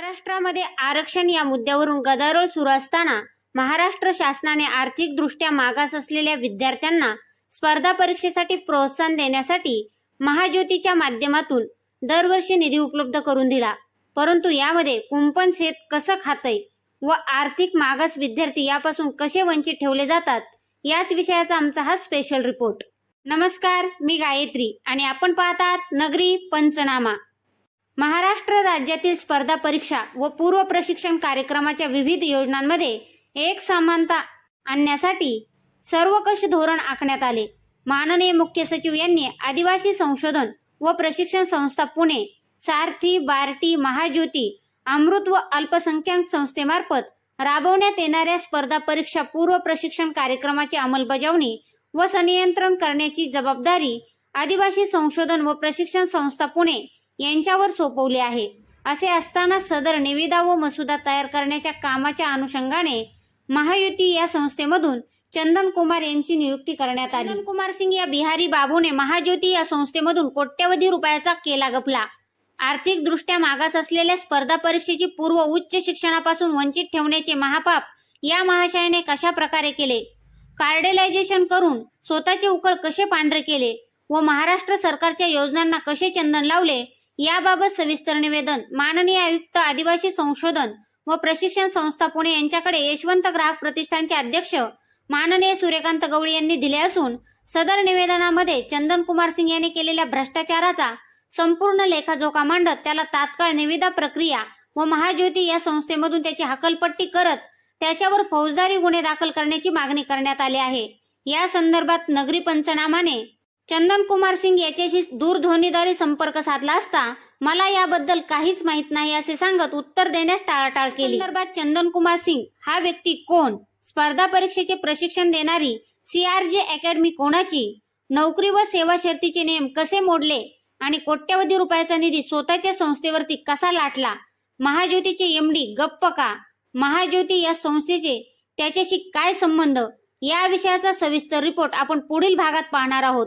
महाराष्ट्रामध्ये आरक्षण या मुद्द्यावरून गदारोळ सुरू असताना महाराष्ट्र शासनाने आर्थिकदृष्ट्या मागास असलेल्या विद्यार्थ्यांना स्पर्धा परीक्षेसाठी प्रोत्साहन देण्यासाठी महाज्योतीच्या माध्यमातून दरवर्षी निधी उपलब्ध करून दिला. परंतु यामध्ये कुंपण शेत कसं खातंय व आर्थिक मागास विद्यार्थी यापासून कसे वंचित ठेवले जातात याच विषयाचा आमचा हा स्पेशल रिपोर्ट नमस्कार मी गायत्री आणि आपण पाहतात नगरी पंचनामा. महाराष्ट्र राज्यातील स्पर्धा परीक्षा व पूर्व प्रशिक्षण कार्यक्रमाच्या विविध योजनांमध्ये एक समानता आणण्यासाठी सर्वकष धोरण आखण्यात आले. माननीय मुख्य सचिव यांनी आदिवासी संशोधन व प्रशिक्षण संस्था पुणे सारथी बार्टी महाज्योती अमृत व अल्पसंख्याक संस्थेमार्फत राबवण्यात येणाऱ्या स्पर्धा परीक्षा पूर्व प्रशिक्षण कार्यक्रमाची अंमलबजावणी व संनियंत्रण करण्याची जबाबदारी आदिवासी संशोधन व प्रशिक्षण संस्था पुणे यांच्यावर सोपवली आहे. असे असताना सदर निविदा व मसुदा तयार करण्याच्या कामाच्या अनुषंगाने महायुती या संस्थेमधून चंदन कुमार यांची नियुक्ती करण्यात आली. चंदन कुमार सिंग या बिहारी बाबूने महाज्योती या संस्थेमधून कोट्यवधी रुपयाचा केला गपला. आर्थिक दृष्ट्या मागास असलेल्या स्पर्धा परीक्षेची पूर्व उच्च शिक्षणापासून वंचित ठेवण्याचे महापाप या महाशयाने कशा प्रकारे केले? कार्डेलायझेशन करून स्वतःचे उकळ कसे पांढरे केले व महाराष्ट्र सरकारच्या योजनांना कसे चंदन लावले? याबाबत सविस्तर निवेदन. माननीय आयुक्त आदिवासी संशोधन व प्रशिक्षण संस्था पुणे यांच्याकडे यशवंत ग्राहक प्रतिष्ठानचे अध्यक्ष माननीय सूर्यकांत गवळी यांनी दिले असून सदर निवेदनामध्ये चंदन कुमार सिंग यांनी केलेल्या भ्रष्टाचाराचा संपूर्ण लेखाजोखा मांडत त्याला तात्काळ निविदा प्रक्रिया व महाज्योती या संस्थेमधून त्याची हकलपट्टी करत त्याच्यावर फौजदारी गुन्हे दाखल करण्याची मागणी करण्यात आली आहे. या संदर्भात नगरी पंचनामाने चंदन कुमार सिंग याच्याशी दूरध्वनीद्वारे संपर्क साधला असता मला याबद्दल काहीच माहीत नाही असे सांगत उत्तर देण्यास टाळाटाळ केली. संदर्भात चंदन कुमार सिंग हा व्यक्ती कोण? स्पर्धा परीक्षेचे प्रशिक्षण देणारी सीआरजे अकॅडमी कोणाची? नोकरी व सेवा शर्तीचे नियम कसे मोडले? आणि कोट्यवधी रुपयाचा निधी स्वतःच्या संस्थेवरती कसा लाटला? महाज्योतीचे एमडी गप्प का? महाज्योती या संस्थेचे त्याच्याशी काय संबंध? या विषयाचा सविस्तर रिपोर्ट आपण पुढील भागात पाहणार आहोत.